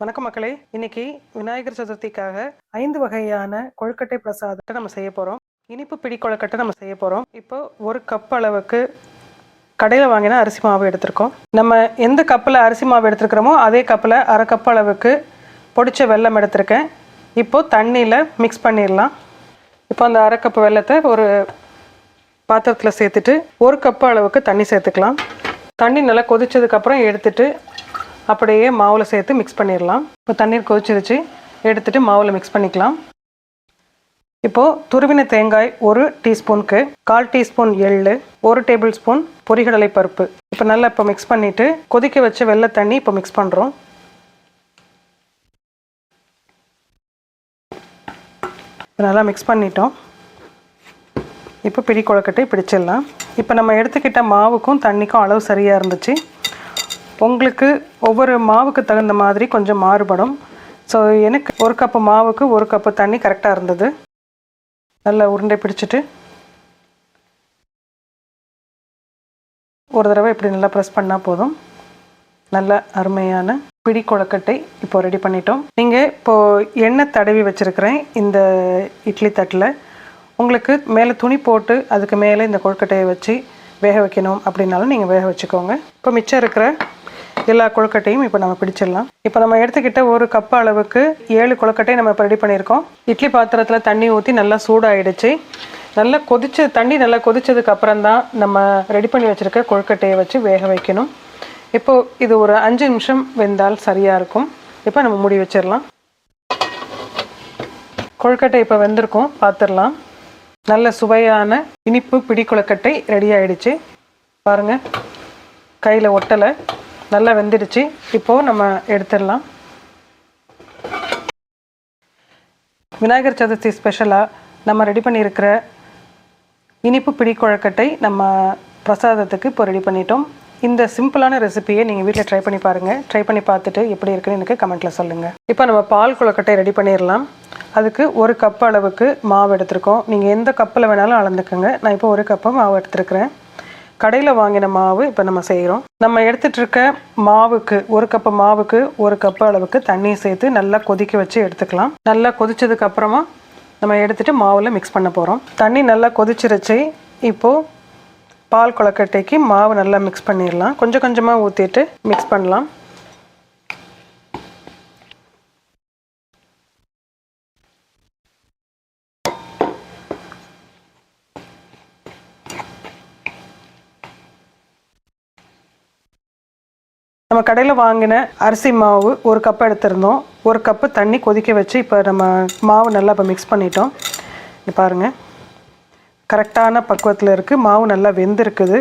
வணக்கம் மக்களே. இன்னைக்கு விநாயகர் சதுர்த்திக்காக ஐந்து வகையான கொழுக்கட்டை பிரசாதத்தை நம்ம செய்ய போகிறோம் இனிப்பு பிடி கொழுக்கட்டை நம்ம செய்ய போகிறோம் இப்போ ஒரு கப் அளவுக்கு கடையில் வாங்கினா அரிசி மாவு எடுத்திருக்கோம். நம்ம எந்த கப்பில் அரிசி மாவு எடுத்துருக்கிறோமோ அதே கப்பில் அரை கப் அளவுக்கு பொடிச்ச வெல்லம் எடுத்திருக்கேன். இப்போது தண்ணியில் மிக்ஸ் பண்ணிடலாம். இப்போ அந்த அரை கப் வெல்லத்தை ஒரு பாத்திரத்தில் சேர்த்துட்டு ஒரு கப்பு அளவுக்கு தண்ணி சேர்த்துக்கலாம். தண்ணி நல்லா கொதிச்சதுக்கப்புறம் எடுத்துட்டு அப்படியே மாவில் சேர்த்து மிக்ஸ் பண்ணிடலாம் இப்போ தண்ணீர் கொதிச்சிருச்சு. எடுத்துட்டு மாவில் மிக்ஸ் பண்ணிக்கலாம். இப்போது துருவின தேங்காய் ஒரு டீஸ்பூனுக்கு கால் டீஸ்பூன் எள்ளு ஒரு டேபிள் ஸ்பூன் பொரிகடலை பருப்பு. இப்போ நல்லா இப்போ மிக்ஸ் பண்ணிவிட்டு கொதிக்க வச்ச வெள்ளை தண்ணி இப்போ மிக்ஸ் பண்ணுறோம் இப்போ நல்லா மிக்ஸ் பண்ணிட்டோம். இப்போ பிடி கொழுக்கட்டை பிடிச்சிடலாம். இப்போ நம்ம எடுத்துக்கிட்ட மாவுக்கும் தண்ணிக்கும் அளவு சரியாக இருந்துச்சு. உங்களுக்கு ஒவ்வொரு மாவுக்கு தகுந்த மாதிரி கொஞ்சம் மாறுபடும். ஸோ எனக்கு ஒரு கப்பு மாவுக்கு ஒரு கப்பு தண்ணி கரெக்டாக இருந்தது. நல்லா உருண்டை பிடிச்சிட்டு. ஒரு தடவை இப்படி நல்லா ப்ரெஸ் பண்ணால் போதும். நல்ல அருமையான பிடி கொழுக்கட்டை இப்போ ரெடி பண்ணிட்டோம். நீங்கள் இப்போது எண்ணெய் தடவி வச்சுருக்கிறேன் இந்த இட்லி தட்டில். உங்களுக்கு மேலே துணி போட்டு அதுக்கு மேலே இந்த கொழுக்கட்டையை வச்சு வேக வைக்கணும் அப்படின்னாலும் நீங்கள் வேக வச்சுக்கோங்க. இப்போ மிச்சம் இருக்கிற எல்லா கொழுக்கட்டையும் இப்போ நம்ம பிடிச்சிடலாம். இப்போ நம்ம எடுத்துக்கிட்ட ஒரு கப் அளவுக்கு ஏழு கொழுக்கட்டை நம்ம இப்போ ரெடி பண்ணியிருக்கோம். இட்லி பாத்திரத்தில் தண்ணி ஊற்றி நல்லா சூடாகிடுச்சு நல்லா கொதிச்சு தண்ணி நல்லா கொதிச்சதுக்கு அப்புறம் தான் நம்ம ரெடி பண்ணி வச்சுருக்க கொழுக்கட்டையை வச்சு வேக வைக்கணும். இப்போது இது ஒரு அஞ்சு நிமிஷம் வெந்தால் சரியாக இருக்கும். இப்போ நம்ம மூடி வச்சிடலாம். கொழுக்கட்டை இப்போ வெந்திருக்கும். பார்த்துடலாம் நல்ல சுவையான இனிப்பு பிடி கொழுக்கட்டை ரெடி ஆயிடுச்சு. பாருங்கள் கையில் ஒட்டலை. நல்லா வெந்துடுச்சு. இப்போது நம்ம எடுத்துடலாம். விநாயகர் சதுர்த்தி ஸ்பெஷலாக நம்ம ரெடி பண்ணியிருக்கிற இனிப்பு பிடி குழக்கட்டை நம்ம பிரசாதத்துக்கு இப்போ ரெடி பண்ணிட்டோம். இந்த சிம்பிளான ரெசிபியை நீங்கள் வீட்டில் ட்ரை பண்ணி பாருங்கள் ட்ரை பண்ணி பார்த்துட்டு எப்படி இருக்குன்னு எனக்கு கமெண்ட்டில் சொல்லுங்கள் இப்போ நம்ம பால் குழக்கட்டை ரெடி பண்ணிடலாம். அதுக்கு ஒரு கப் அளவுக்கு மாவு எடுத்திருக்கோம். நீங்கள் எந்த கப்பில் வேணாலும் அளந்துக்கோங்க. நான் இப்போ ஒரு கப்பு மாவு எடுத்துருக்கிறேன். கடையில் வாங்கின மாவு இப்போ நம்ம செய்கிறோம் நம்ம எடுத்துகிட்டு இருக்க மாவுக்கு ஒரு கப்பு மாவுக்கு ஒரு கப்பு அளவுக்கு தண்ணி சேர்த்து நல்லா கொதிக்க வச்சு எடுத்துக்கலாம். நல்லா கொதிச்சதுக்கு அப்புறமா நம்ம எடுத்துகிட்டு மாவில் மிக்ஸ் பண்ண போகிறோம் தண்ணி நல்லா கொதிச்சிருச்சு. இப்போது பால் கொழக்கட்டைக்கு மாவு நல்லா மிக்ஸ் பண்ணிடலாம் கொஞ்சம் கொஞ்சமாக ஊற்றிட்டு மிக்ஸ் பண்ணலாம். நம்ம கடையில் வாங்கின அரிசி மாவு ஒரு கப் எடுத்திருந்தோம். ஒரு கப்பு தண்ணி கொதிக்க வச்சு இப்போ நம்ம மாவு நல்லா இப்போ மிக்ஸ் பண்ணிட்டோம். இது பாருங்கள் கரெக்டான பக்குவத்தில் இருக்குது மாவு நல்லா வெந்திருக்குது.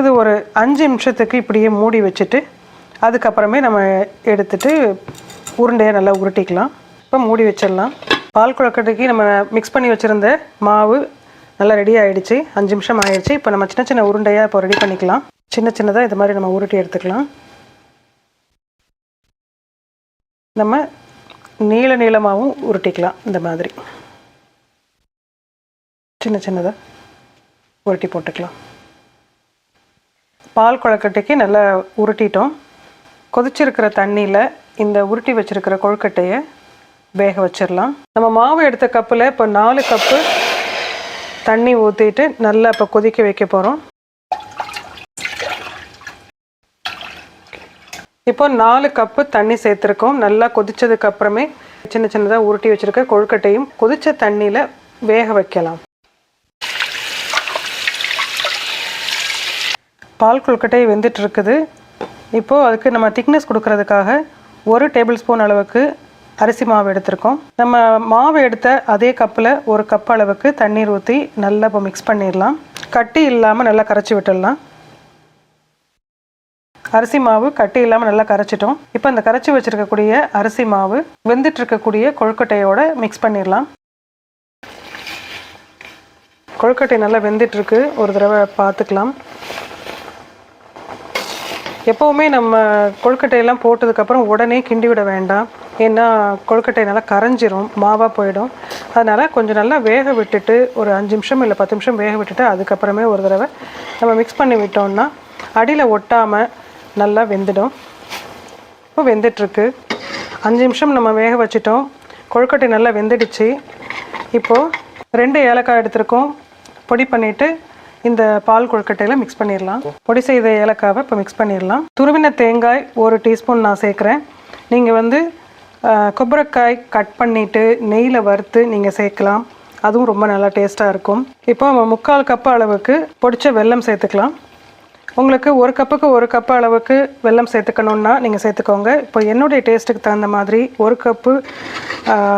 இது ஒரு அஞ்சு நிமிஷத்துக்கு இப்படியே மூடி வச்சுட்டு அதுக்கப்புறமே நம்ம எடுத்துட்டு உருண்டையை நல்லா உருட்டிக்கலாம். இப்போ மூடி வச்சிடலாம். பால் குழக்கட்டுக்கு நம்ம மிக்ஸ் பண்ணி வச்சுருந்த மாவு நல்லா ரெடி ஆகிடுச்சு அஞ்சு நிமிஷம் ஆயிடுச்சு. இப்போ நம்ம சின்ன சின்ன உருண்டையாக இப்போ ரெடி பண்ணிக்கலாம். சின்ன சின்னதாக இது மாதிரி நம்ம உருட்டி எடுத்துக்கலாம். நம்ம நீள நீளமாகவும் உருட்டிக்கலாம் இந்த மாதிரி. சின்ன சின்னதாக உருட்டி போட்டுக்கலாம். பால் கொழக்கட்டைக்கு நல்லா உருட்டிட்டோம். கொதிச்சிருக்கிற தண்ணியில் இந்த உருட்டி வச்சுருக்கிற கொழுக்கட்டையை வேக வச்சிடலாம் நம்ம மாவு எடுத்த கப்பில் இப்போ நாலு கப்பு தண்ணி ஊற்றிட்டு நல்லா இப்போ கொதிக்க வைக்க போகிறோம் இப்போ நாலு கப்பு தண்ணி சேர்த்துருக்கோம். நல்லா கொதிச்சதுக்கு அப்புறமே சின்ன சின்னதாக உருட்டி வச்சுருக்க கொழுக்கட்டையும் கொதிச்ச தண்ணியில் வேக வைக்கலாம். பால் கொழுக்கட்டை வெந்துட்டு இருக்குது. இப்போது அதுக்கு நம்ம திக்னஸ் கொடுக்கறதுக்காக ஒரு டேபிள் ஸ்பூன் அளவுக்கு அரிசி மாவு எடுத்திருக்கோம். நம்ம மாவு எடுத்த அதே கப்பில் ஒரு கப் அளவுக்கு தண்ணீர் ஊற்றி நல்லா இப்போ மிக்ஸ் பண்ணிடலாம். கட்டி இல்லாமல் நல்லா கரைச்சி விட்டுடலாம். அரிசி மாவு கட்டி இல்லாமல் நல்லா கரைச்சிட்டோம். இப்போ இந்த கரைச்சி வச்சுருக்கக்கூடிய அரிசி மாவு வெந்துட்டு இருக்கக்கூடிய கொழுக்கட்டையோட மிக்ஸ் பண்ணிடலாம். கொழுக்கட்டை நல்லா வெந்துட்டுருக்கு ஒரு தடவை பார்த்துக்கலாம். எப்போவுமே நம்ம கொழுக்கட்டையெல்லாம் போட்டதுக்கப்புறம் உடனே கிண்டி விட வேண்டாம். ஏன்னா கொழுக்கட்டை நல்லா கரைஞ்சிரும் மாவாக போயிடும். அதனால் கொஞ்சம் நல்லா வேக விட்டுட்டு ஒரு அஞ்சு நிமிஷம் இல்லை பத்து நிமிஷம் வேக விட்டுட்டு அதுக்கப்புறமே ஒரு தடவை நம்ம மிக்ஸ் பண்ணி விட்டோம்னா அடியில் ஒட்டாமல் நல்லா வெந்துடும். இப்போ வெந்துட்டுருக்கு. அஞ்சு நிமிஷம் நம்ம வேக வச்சிட்டோம். கொழுக்கட்டை நல்லா வெந்துடுச்சு. இப்போது ரெண்டு ஏலக்காய் எடுத்திருக்கோம். பொடி பண்ணிவிட்டு இந்த பால் கொழுக்கட்டையில் மிக்ஸ் பண்ணிடலாம். பொடி செய்த ஏலக்காவை இப்போ மிக்ஸ் பண்ணிடலாம். துருவின தேங்காய் ஒரு டீஸ்பூன் நான் சேர்க்குறேன். நீங்கள் வந்து ஆஹ், கட் பண்ணிவிட்டு நெய்யில் வறுத்து நீங்கள் சேர்க்கலாம். அதுவும் ரொம்ப நல்லா டேஸ்ட்டாக இருக்கும். இப்போ முக்கால் கப் அளவுக்கு பொடிச்ச வெல்லம் சேர்த்துக்கலாம். உங்களுக்கு ஒரு கப்புக்கு ஒரு கப் அளவுக்கு வெல்லம் சேர்த்துக்கணுன்னா நீங்கள் சேர்த்துக்கோங்க. இப்போ என்னுடைய டேஸ்ட்டுக்கு தகுந்த மாதிரி ஒரு கப்பு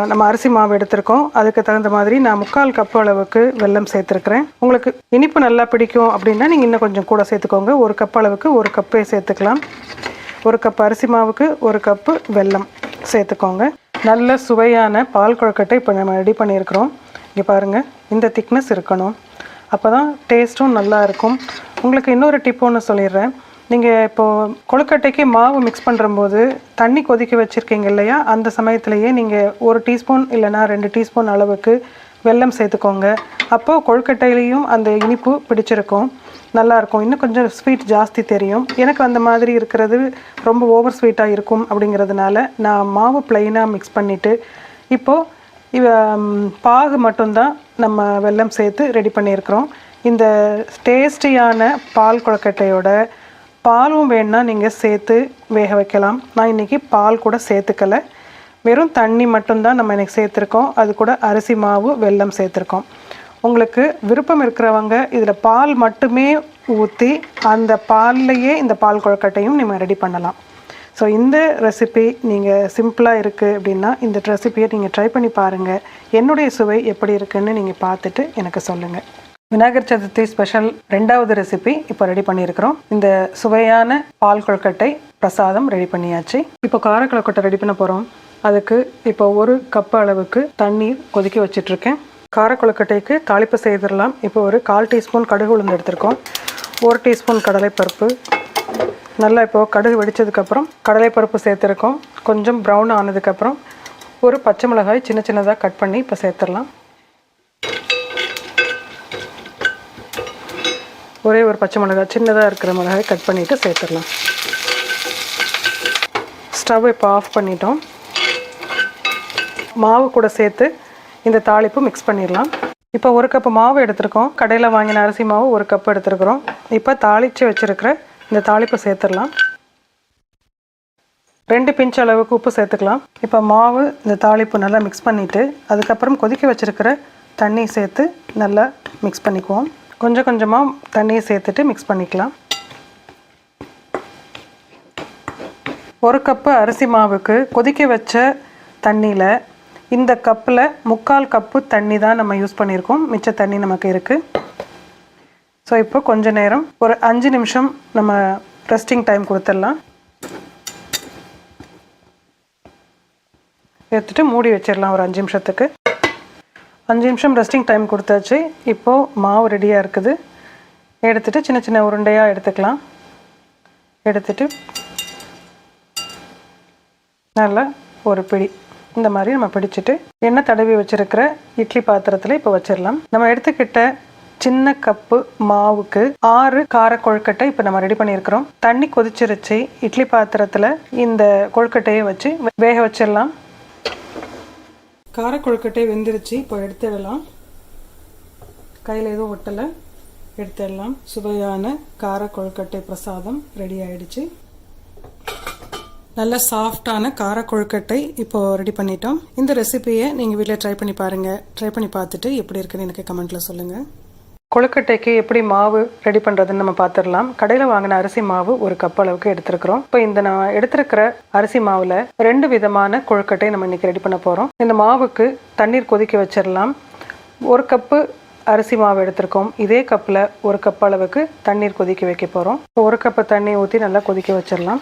நம்ம அரிசி மாவு எடுத்திருக்கோம். அதுக்கு தகுந்த மாதிரி நான் முக்கால் கப்பு அளவுக்கு வெல்லம் சேர்த்துருக்குறேன். உங்களுக்கு இனிப்பு நல்லா பிடிக்கும் அப்படின்னா நீங்கள் இன்னும் கொஞ்சம் கூட சேர்த்துக்கோங்க. ஒரு கப் அளவுக்கு ஒரு கப்பே சேர்த்துக்கலாம். ஒரு கப் அரிசி மாவுக்கு ஒரு கப்பு வெல்லம் சேர்த்துக்கோங்க. நல்ல சுவையான பால் கொழுக்கட்டை இப்போ நம்ம ரெடி பண்ணியிருக்கிறோம். இங்கே பாருங்கள் இந்த திக்னஸ் இருக்கணும். அப்போ தான் டேஸ்ட்டும் நல்லா இருக்கும். உங்களுக்கு இன்னொரு டிப் ஒன்று சொல்லிடுறேன். நீங்கள் இப்போது கொழுக்கட்டைக்கு மாவு மிக்ஸ் பண்ணுறம்போது தண்ணி கொதிக்க வச்சுருக்கீங்க இல்லையா? அந்த சமயத்துலேயே நீங்கள் ஒரு டீஸ்பூன் இல்லைன்னா ரெண்டு டீஸ்பூன் அளவுக்கு வெல்லம் சேர்த்துக்கோங்க. அப்போது கொழுக்கட்டையிலையும் அந்த இனிப்பு பிடிச்சிருக்கும். நல்லாயிருக்கும் இன்னும் கொஞ்சம் ஸ்வீட் ஜாஸ்தி தெரியும். எனக்கு அந்த மாதிரி இருக்கிறது ரொம்ப ஓவர் ஸ்வீட்டாக இருக்கும் அப்படிங்கிறதுனால நான் மாவு ப்ளைனாக மிக்ஸ் பண்ணிவிட்டு இப்போது இவ பாகு மட்டும்தான் நம்ம வெல்லம் சேர்த்து ரெடி பண்ணியிருக்கிறோம். இந்த டேஸ்டியான பால் கொழுக்கட்டையோட பாலும் வேணா நீங்கள் சேர்த்து வேக வைக்கலாம். நான் இன்றைக்கி பால் கூட சேர்த்துக்கல. வெறும் தண்ணி மட்டும்தான் நம்ம இன்றைக்கி சேர்த்துருக்கோம். அது கூட அரிசி மாவு வெல்லம் சேர்த்துருக்கோம். உங்களுக்கு விருப்பம் இருக்கிறவங்க இதில் பால் மட்டுமே ஊற்றி அந்த பால்லையே இந்த பால் கொழுக்கட்டையும் நம்ம ரெடி பண்ணலாம். ஸோ இந்த ரெசிபி நீங்கள் சிம்பிளாக இருக்குது அப்படின்னா இந்த ரெசிபியை நீங்கள் ட்ரை பண்ணி பாருங்கள் என்னுடைய சுவை எப்படி இருக்குன்னு நீங்கள் பார்த்துட்டு எனக்கு சொல்லுங்கள் விநாயகர் சதுர்த்தி ஸ்பெஷல் ரெண்டாவது ரெசிபி இப்போ ரெடி பண்ணியிருக்கிறோம். இந்த சுவையான பால் கொழுக்கட்டை பிரசாதம் ரெடி பண்ணியாச்சு. இப்போ கார கொழுக்கட்டை ரெடி பண்ண போகிறோம் அதுக்கு இப்போ ஒரு கப் அளவுக்கு தண்ணீர் கொதிக்க வச்சிட்ருக்கேன். கார கொழுக்கட்டைக்கு தாளிப்பு செய்திடலாம். இப்போ ஒரு கால் டீஸ்பூன் கடுகு உளுந்து எடுத்திருக்கோம். ஒரு டீஸ்பூன் கடலைப்பருப்பு. நல்லா இப்போது கடுகு வெடிச்சதுக்கப்புறம் கடலைப்பருப்பு சேர்த்துருக்கோம். கொஞ்சம் ப்ரௌன் ஆனதுக்கப்புறம் ஒரு பச்சை மிளகாய் சின்ன சின்னதாக கட் பண்ணி இப்போ சேர்த்துடலாம். ஒரே ஒரு பச்சை மிளகாய் சின்னதாக இருக்கிற மிளகாய் கட் பண்ணிவிட்டு சேர்த்துடலாம். ஸ்டவ் இப்போ ஆஃப் பண்ணிட்டோம். மாவு கூட சேர்த்து இந்த தாளிப்பு மிக்ஸ் பண்ணிடலாம். இப்போ ஒரு கப்பு மாவு எடுத்திருக்கோம். கடையில் வாங்கின அரிசி மாவு ஒரு கப் எடுத்துருக்குறோம். இப்போ தாளித்து வச்சுருக்கிற இந்த தாளிப்பு சேர்த்துடலாம். ரெண்டு பிஞ்ச் அளவுக்கு உப்பு சேர்த்துக்கலாம். இப்போ மாவு இந்த தாளிப்பு நல்லா மிக்ஸ் பண்ணிவிட்டு அதுக்கப்புறம் கொதிக்க வச்சுருக்கிற தண்ணி சேர்த்து நல்லா மிக்ஸ் பண்ணிக்குவோம். கொஞ்சம் கொஞ்சமாக தண்ணியை சேர்த்துட்டு மிக்ஸ் பண்ணிக்கலாம். ஒரு கப்பு அரிசி மாவுக்கு கொதிக்க வச்ச தண்ணியில் இந்த கப்பில் முக்கால் கப்பு தண்ணி தான் நம்ம யூஸ் பண்ணியிருக்கோம். மிச்ச தண்ணி நமக்கு இருக்குது ஸோ இப்போ கொஞ்ச நேரம் ஒரு அஞ்சு நிமிஷம் நம்ம ரெஸ்டிங் டைம் கொடுத்துடலாம். எடுத்துட்டு மூடி வச்சிடலாம் ஒரு அஞ்சு நிமிஷத்துக்கு. அஞ்சு நிமிஷம் ரெஸ்டிங் டைம் கொடுத்தாச்சு. இப்போது மாவு ரெடியாக இருக்குது. எடுத்துகிட்டு சின்ன சின்ன உருண்டையாக எடுத்துக்கலாம். எடுத்துட்டு நல்லா ஒரு பிடி. இந்த மாதிரி நம்ம பிடிச்சிட்டு எண்ணெய் தடவி வச்சுருக்கிற இட்லி பாத்திரத்தில் இப்போ வச்சிடலாம். நம்ம எடுத்துக்கிட்ட சின்ன கப்பு மாவுக்கு ஆறு கார கொழுக்கட்டை இப்போ நம்ம ரெடி பண்ணியிருக்கிறோம். தண்ணி கொதிச்சிருச்சு. இட்லி பாத்திரத்தில் இந்த கொழுக்கட்டையை வச்சு வேக வச்சிடலாம். கார கொழுக்கட்டை வெந்துருச்சு. இப்போ எடுத்துடலாம். கையில் எதுவும் ஒட்டலை. எடுத்துடலாம். சுவையான கார கொழுக்கட்டை பிரசாதம் ரெடி ஆயிடுச்சு. நல்ல சாஃப்டான கார கொழுக்கட்டை இப்போ ரெடி பண்ணிட்டோம். இந்த ரெசிபியை நீங்கள் வீட்டில் ட்ரை பண்ணி பாருங்கள் ட்ரை பண்ணி பார்த்துட்டு எப்படி இருக்குன்னு எனக்கு கமெண்ட்டில் சொல்லுங்கள் கொழுக்கட்டைக்கு எப்படி மாவு ரெடி பண்ணுறதுன்னு நம்ம பார்த்துடலாம் கடையில் வாங்கின அரிசி மாவு ஒரு கப் அளவுக்கு எடுத்துருக்குறோம். இப்போ இந்த நான் எடுத்திருக்கிற அரிசி மாவில் ரெண்டு விதமான கொழுக்கட்டை நம்ம இன்றைக்கி ரெடி பண்ண போகிறோம் இந்த மாவுக்கு தண்ணீர் கொதிக்க வச்சிடலாம் ஒரு கப்பு அரிசி மாவு எடுத்திருக்கோம். இதே கப்பில் ஒரு கப் அளவுக்கு தண்ணீர் கொதிக்க வைக்க போகிறோம் ஒரு கப்பு தண்ணி ஊற்றி நல்லா கொதிக்க வச்சிடலாம்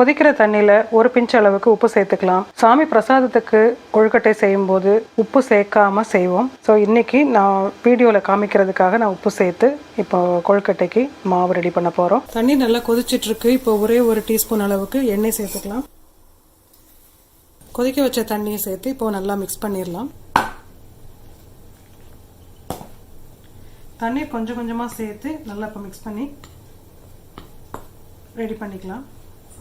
கொதிக்கிற தண்ணியில் ஒரு பிஞ்ச் அளவுக்கு உப்பு சேர்த்துக்கலாம். சாமி பிரசாதத்துக்கு கொழுக்கட்டை செய்யும்போது உப்பு சேர்க்காம செய்வோம். ஸோ இன்னைக்கு நான் வீடியோவில் காமிக்கிறதுக்காக நான் உப்பு சேர்த்து இப்போ கொழுக்கட்டைக்கு மாவு ரெடி பண்ண போகிறோம் தண்ணி நல்லா கொதிச்சிட்டு இருக்கு இப்போ ஒரே ஒரு டீஸ்பூன் அளவுக்கு எண்ணெய் சேர்த்துக்கலாம். கொதிக்க வச்ச தண்ணியை சேர்த்து இப்போ நல்லா மிக்ஸ் பண்ணிடலாம். தண்ணி கொஞ்சம் கொஞ்சமாக சேர்த்து நல்லா இப்போ மிக்ஸ் பண்ணி ரெடி பண்ணிக்கலாம்.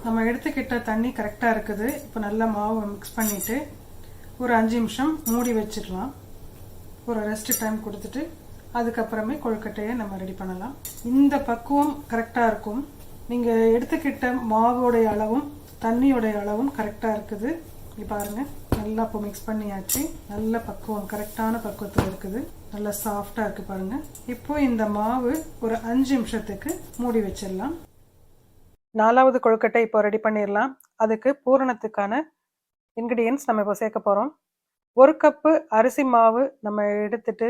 நம்ம எடுத்துக்கிட்ட தண்ணி கரெக்டாக இருக்குது. இப்போ நல்லா மாவு மிக்ஸ் பண்ணிவிட்டு ஒரு அஞ்சு நிமிஷம் மூடி வச்சிடலாம். ஒரு ரெஸ்ட் டைம் கொடுத்துட்டு அதுக்கப்புறமே கொழுக்கட்டையை நம்ம ரெடி பண்ணலாம். இந்த பக்குவம் கரெக்டாக இருக்கும். நீங்கள் எடுத்துக்கிட்ட மாவோடைய அளவும் தண்ணியோடைய அளவும் கரெக்டாக இருக்குது. இங்க பாருங்கள் நல்லா இப்போ மிக்ஸ் பண்ணியாச்சு. நல்ல பக்குவம் கரெக்டான பக்குவத்தில் இருக்குது. நல்லா சாஃப்டாக இருக்குது பாருங்கள் இப்போ இந்த மாவு ஒரு அஞ்சு நிமிஷத்துக்கு மூடி வச்சிடலாம். நாலாவது கொழுக்கட்டை இப்போ ரெடி பண்ணிடலாம். அதுக்கு பூரணத்துக்கான இன்க்ரீடியன்ஸ் நம்ம இப்போ சேர்க்க போகிறோம் ஒரு கப்பு அரிசி மாவு நம்ம எடுத்துட்டு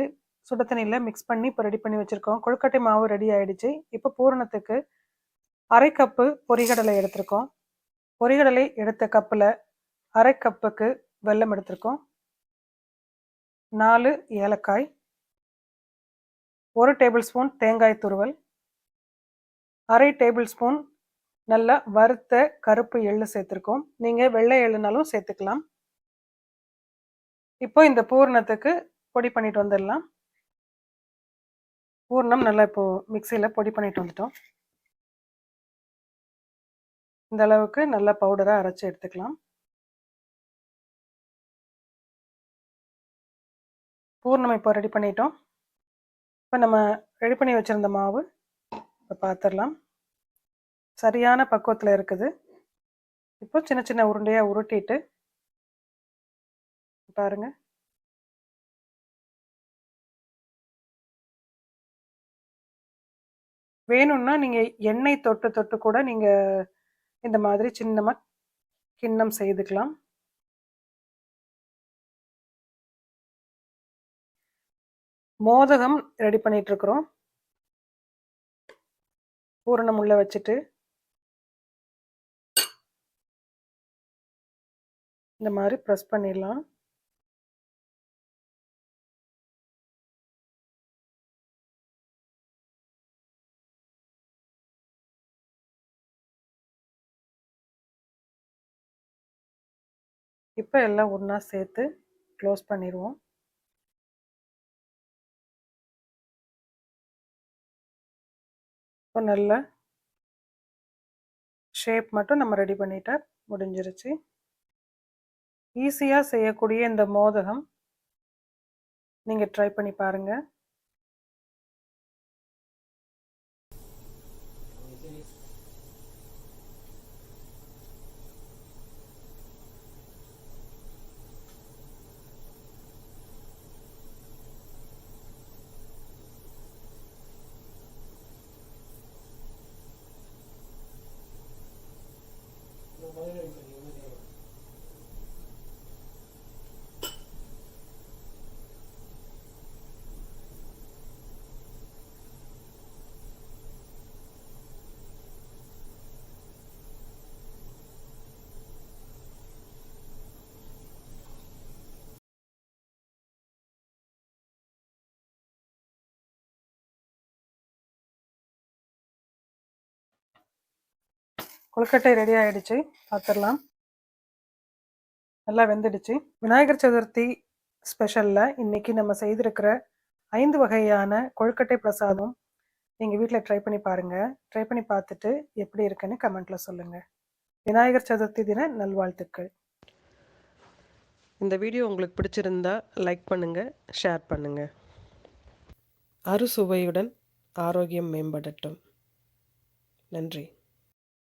சுட தண்ணியில் மிக்ஸ் பண்ணி இப்போ ரெடி பண்ணி வச்சுருக்கோம். கொழுக்கட்டை மாவு ரெடி ஆகிடுச்சு இப்போ பூரணத்துக்கு அரை கப்பு பொரிகடலை எடுத்திருக்கோம். பொரிகடலை எடுத்த கப்பில் அரை கப்புக்கு வெல்லம் எடுத்திருக்கோம். நாலு ஏலக்காய் ஒரு டேபிள் ஸ்பூன் தேங்காய் துருவல் அரை டேபிள் ஸ்பூன் நல்லா வறுத்த கருப்பு எள்ளு சேர்த்துருக்கோம். நீங்கள் வெள்ளை எள்ளுனாலும் சேர்த்துக்கலாம். இப்போ இந்த பூரணத்துக்கு பொடி பண்ணிட்டு வந்துடலாம். பூர்ணம் நல்லா இப்போ மிக்சியில் பொடி பண்ணிட்டு வந்துட்டோம். இந்த அளவுக்கு நல்லா பவுடராக அரைச்சி எடுத்துக்கலாம். பூர்ணம் இப்போ ரெடி பண்ணிட்டோம். இப்போ நம்ம ரெடி பண்ணி வச்சுருந்த மாவு இப்போ பார்த்துடலாம் சரியான பக்குவத்தில் இருக்குது. இப்போ சின்ன சின்ன உருண்டையாக உருட்டிட்டு பாருங்க. வேணும்னா நீங்கள் எண்ணெய் தொட்டு தொட்டு கூட நீங்கள் இந்த மாதிரி சின்னமாக கிண்ணம் செய்துக்கலாம். மோதகம் ரெடி பண்ணிட்டு இருக்கிறோம். பூரணம் உள்ள வச்சுட்டு இந்த மாதிரி ப்ரெஸ் பண்ணிடலாம். இப்போ எல்லாம் ஒன்றா சேர்த்து க்ளோஸ் பண்ணிடுவோம். இப்போ நல்ல ஷேப் மட்டும் நம்ம ரெடி பண்ணிட்டா முடிஞ்சிருச்சு. ஈஸியாக செய்யக்கூடிய இந்த மோதகம் நீங்கள் ட்ரை பண்ணி பாருங்கள் கொழுக்கட்டை ரெடி ஆயிடுச்சு. பார்த்துடலாம் நல்லா வெந்துடுச்சு. விநாயகர் சதுர்த்தி ஸ்பெஷலில் இன்னைக்கு நம்ம செய்திருக்கிற ஐந்து வகையான கொழுக்கட்டை பிரசாதம் நீங்கள் வீட்டில் ட்ரை பண்ணி பாருங்கள் ட்ரை பண்ணி பார்த்துட்டு எப்படி இருக்குன்னு கமெண்ட்டில் சொல்லுங்கள் விநாயகர் சதுர்த்தி தின நல்வாழ்த்துக்கள். இந்த வீடியோ உங்களுக்கு பிடிச்சிருந்தா லைக் பண்ணுங்கள் ஷேர் பண்ணுங்கள் அறுசுவையுடன் ஆரோக்கியம் மேம்படட்டும். நன்றி.